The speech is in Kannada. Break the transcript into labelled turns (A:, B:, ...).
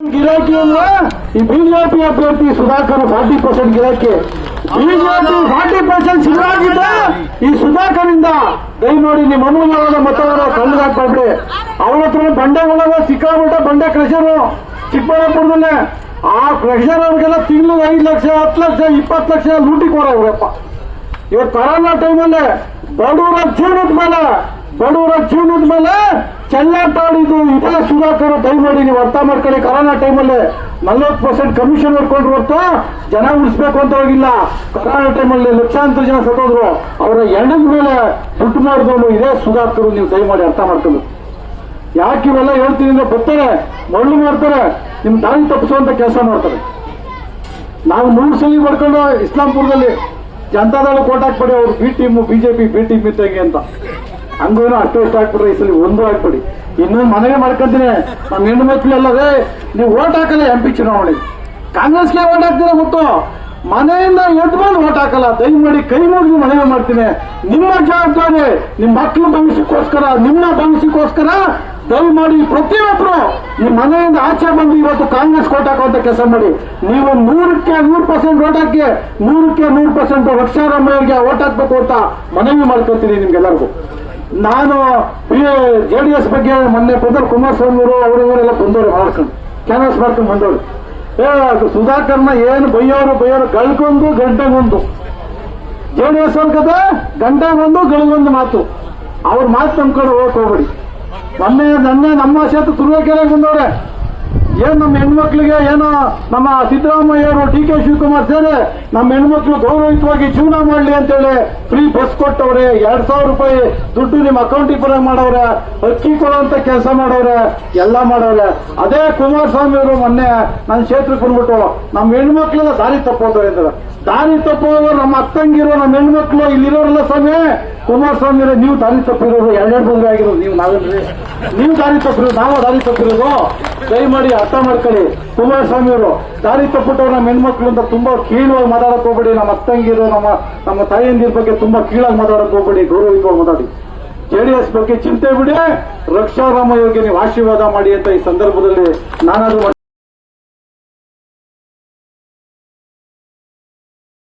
A: ಗಿರಾಕಿ ಅಂದ್ರೆ ಈ ಬಿಜೆಪಿ ಅಭ್ಯರ್ಥಿ ಸುಧಾಕರ್ ಫಾರ್ಟಿ ಪರ್ಸೆಂಟ್ ಗಿರಾಕಿ. ಬಿಜೆಪಿ ಫಾರ್ಟಿ ಪರ್ಸೆಂಟ್ ಸಿದ್ದರಾಗಿದ್ದ ಈ ಸುಧಾಕರ್ ಇಂದ ನೋಡಿ ನಿಮ್ಮ ಅಮೂಲ್ಯವಾದ ಮತವರ ಕಳ್ಳದಾಕ್ಬೇಡ್ರಿ ಅವ್ರ ಹತ್ರ ಒಳಗ ಸಿಕ್ಕಾಬಿಟ್ಟ ಬಂಡೆ ಕ್ರೆಷರು. ಚಿಕ್ಕಬಳ್ಳಾಪುರದಲ್ಲೇ ಆ ಕ್ರೆಷರ್ ಅವ್ರಿಗೆಲ್ಲ ತಿಂಗಳಿಗೆ ಐದು ಲಕ್ಷ, ಹತ್ತು ಲಕ್ಷ, ಇಪ್ಪತ್ತು ಲಕ್ಷ ಲೂಟಿ ಕೊಡ ಇವರಪ್ಪ ಇವತ್ತು ಕರೋನಾ ಟೈಮಲ್ಲಿ ಬಡವರ ಜೀವನದ ಮೇಲೆ ಬಡವರ ಜೀವನದ ಮೇಲೆ ಚೆಲ್ಲಾಟಾಡಿದ್ದು ಇದೇ ಸುಧಾಕರ್ ಮಾಡಿ ನೀವು ಅರ್ಥ ಮಾಡ್ಕೊಳ್ಳಿ. ಕರೋನಾ ಟೈಮಲ್ಲಿ ನಲ್ವತ್ತು ಪರ್ಸೆಂಟ್ ಕಮಿಷನ್ ಹೊಡ್ಕೊಂಡ್ರು ಹೊರತು ಜನ ಉಳಿಸ್ಬೇಕು ಅಂತ ಹೋಗಿಲ್ಲ. ಕರೋನಾ ಟೈಮಲ್ಲಿ ಲಕ್ಷಾಂತರ ಜನ ಸತ್ತೋದ್ರು. ಅವರ ಎಣ್ಣದ ಮೇಲೆ ದುಡ್ಡು ಮಾಡಿದವನು ಇದೇ ಸುಧಾಕರ್ ನೀವು ದಯಮಾಡಿ ಅರ್ಥ ಮಾಡ್ಕೊಂಡು ಯಾಕೆ ಇವೆಲ್ಲ ಹೇಳ್ತೀನಿ ಅಂದ್ರೆ ಬರ್ತಾರೆ ಮಳ್ಳು ಮಾಡ್ತಾರೆ, ನಿಮ್ ದಾರಿ ತಪ್ಪಿಸುವಂತ ಕೆಲಸ ಮಾಡ್ತಾರೆ. ನಾವು ನೂರು ಸಲ ಮಾಡ್ಕೊಂಡು ಇಸ್ಲಾಂಪುರದಲ್ಲಿ ಜನತಾದಳ ಕೋಟ್ ಹಾಕ್ಬೇಡಿ ಅವ್ರು B team BJP B team ಇದ್ದಂಗೆ ಅಂತ. ಹಂಗೇನೋ ಅಷ್ಟು ಇಷ್ಟ ಹಾಕ್ಬಿಡ್ರಿ ಈ ಸಲ ಒಂದು ಹಾಕ್ಬಿಡಿ ಇನ್ನೊಂದು ಮನೆಗೆ ಮಾಡ್ಕೊಂತೀನಿ. ನಮ್ಮ ಹೆಣ್ಣು ಮಕ್ಕಳು ಅಲ್ಲದೆ ನೀವು ಓಟ್ ಹಾಕಲ್ಲ ಎಂ ಪಿ ಚುನಾವಣೆ ಕಾಂಗ್ರೆಸ್ಗೆ ಓಟ್ ಹಾಕ್ತೀರಾ ಗೊತ್ತು ಮನೆಯಿಂದ ಎದ್ದು ಬಂದು ಓಟ್ ಹಾಕಲ್ಲ. ದಯಮಾಡಿ ಕೈ ಮುಗಿದು ಮನವಿ ಮಾಡ್ತೀನಿ. ನಿಮ್ಮ ಜವಾಬ್ದಾರಿ, ನಿಮ್ಮ ಮಕ್ಕಳ ಭವಿಷ್ಯಕ್ಕೋಸ್ಕರ, ನಿಮ್ಮ ಭವಿಷ್ಯಕ್ಕೋಸ್ಕರ ದಯಮಾಡಿ ಪ್ರತಿಯೊಬ್ಬರು ಈ ಮನೆಯಿಂದ ಆಚೆ ಬಂದು ಇವತ್ತು ಕಾಂಗ್ರೆಸ್ ಓಟ್ ಹಾಕುವಂತ ಕೆಲಸ ಮಾಡಿ. ನೀವು ನೂರಕ್ಕೆ ನೂರು ಪರ್ಸೆಂಟ್ ಓಟ್ ಹಾಕಿ, ನೂರಕ್ಕೆ ನೂರು ಪರ್ಸೆಂಟ್ ರಕ್ಷಾರಾಮಯ್ಯಗೆ ಓಟ್ ಹಾಕ್ಬೇಕು ಅಂತ ಮನವಿ ಮಾಡ್ಕೊತೀನಿ ನಿಮ್ಗೆಲ್ಲರಿಗೂ. ನಾನು ಜೆ ಡಿ ಎಸ್ ಬಗ್ಗೆ ಮೊನ್ನೆ ಬಂದರು ಕುಮಾರಸ್ವಾಮಿ ಅವರು ಅವರು ಇವರೆಲ್ಲ ಬಂದವರು ಮಾಡ್ಕೊಂಡು ಕ್ಯಾನ್ವಾಸ್ ಮಾಡ್ಕೊಂಡು ಬಂದವರು. ಏ ಸುಧಾಕರ್ನ ಏನು ಬೈಯೋರು ಬೈಯೋರು, ಗಳಿಗೊಂದು ಗಂಟೆಗೊಂದು ಜೆ ಡಿ ಎಸ್ ಅವ್ರ ಕತೆ ಗಂಟೆಗೊಂದು ಗಳಿಗೊಂದು ಮಾತು. ಅವ್ರ ಮಾತು ನಂಬ್ಕೊಂಡು ಹೋಗಕ್ ಹೋಗ್ಬೇಡಿ. ಮೊನ್ನೆ ನನ್ನೆ, ನಮ್ಮ ಕ್ಷೇತ್ರ ತುರುವೇಕೆರೆಗೆ ಬಂದವ್ರೆ. ಏನ್ ನಮ್ಮ ಹೆಣ್ಮಕ್ಳಿಗೆ ಏನೋ ನಮ್ಮ ಸಿದ್ದರಾಮಯ್ಯವರು ಡಿ ಕೆ ಶಿವಕುಮಾರ್ ಸೇರಿ ನಮ್ಮ ಹೆಣ್ಮಕ್ಳು ಗೌರವಯುತವಾಗಿ ಜೀವನ ಮಾಡಲಿ ಅಂತೇಳಿ ಫ್ರೀ ಬಸ್ ಕೊಟ್ಟವ್ರೆ, ಎರಡ್ ಸಾವಿರ ರೂಪಾಯಿ ದುಡ್ಡು ನಿಮ್ಮ ಅಕೌಂಟಿಗೆ ಬರೋ ಮಾಡವ್ರೆ, ಅಕ್ಕಿ ಕೊಡುವಂತ ಕೆಲಸ ಮಾಡವ್ರೆ, ಎಲ್ಲ ಮಾಡವ್ರೆ. ಅದೇ ಕುಮಾರಸ್ವಾಮಿ ಅವರು ಮೊನ್ನೆ ನನ್ನ ಕ್ಷೇತ್ರಕ್ಕೆ ಬಂದ್ಬಿಟ್ಟು, ನಮ್ಮ ಹೆಣ್ಮಕ್ಳಿಗೆ ದಾರಿ ತಪ್ಪೋದ್ರೆ ಅಂದ್ರೆ ದಾರಿ ತಪ್ಪೋರು ನಮ್ಮ ಅತ್ತಂಗಿರೋ, ನಮ್ಮ ಹೆಣ್ಮಕ್ಳು ಇಲ್ಲಿರೋರಲ್ಲ ಸ್ವಾಮಿ, ಕುಮಾರಸ್ವಾಮಿ ನೀವು ದಾರಿ ತಪ್ಪಿರೋರು, ಎರಡೆರಡು ಬಂದ್ರೆ ಆಗಿರೋದು, ನೀವು ನಾವೇನ್ರಿ? ನೀವು ದಾರಿ ತಪ್ಪಿರೋದು ನಾವು ದಾರಿ ತಪ್ಪಿರೋದು? ದಯಮಾಡಿ ಅರ್ಥ ಮಾಡ್ಕೊಳ್ಳಿ. ಕುಮಾರಸ್ವಾಮಿ ಅವರು, ದಾರಿ ತಪ್ಪಿಟ್ಟವ್ರು ನಮ್ಮ ಹೆಣ್ಮಕ್ಳು ಅಂತ ತುಂಬಾ ಕೀಳವಾಗಿ ಮಾತಾಡಕ್ ಹೋಗ್ಬೇಡಿ. ನಮ್ಮ ಅತ್ತಂಗಿರೋ, ನಮ್ಮ ನಮ್ಮ ತಾಯಿಯಂದಿರ ಬಗ್ಗೆ ತುಂಬಾ ಕೀಳಾಗಿ ಮಾತಾಡಕ್ ಹೋಗ್ಬೇಡಿ. ಗೌರವಿತವಾಗಿ ಮಾತಾಡಿ. ಜೆಡಿಎಸ್ ಬಗ್ಗೆ ಚಿಂತೆ ಬಿಡಿ. ರಕ್ಷಾರಾಮಯ್ಯಗೆ ನೀವು ಆಶೀರ್ವಾದ ಮಾಡಿ ಅಂತ ಈ ಸಂದರ್ಭದಲ್ಲಿ ನಾನಾದ್ರೂ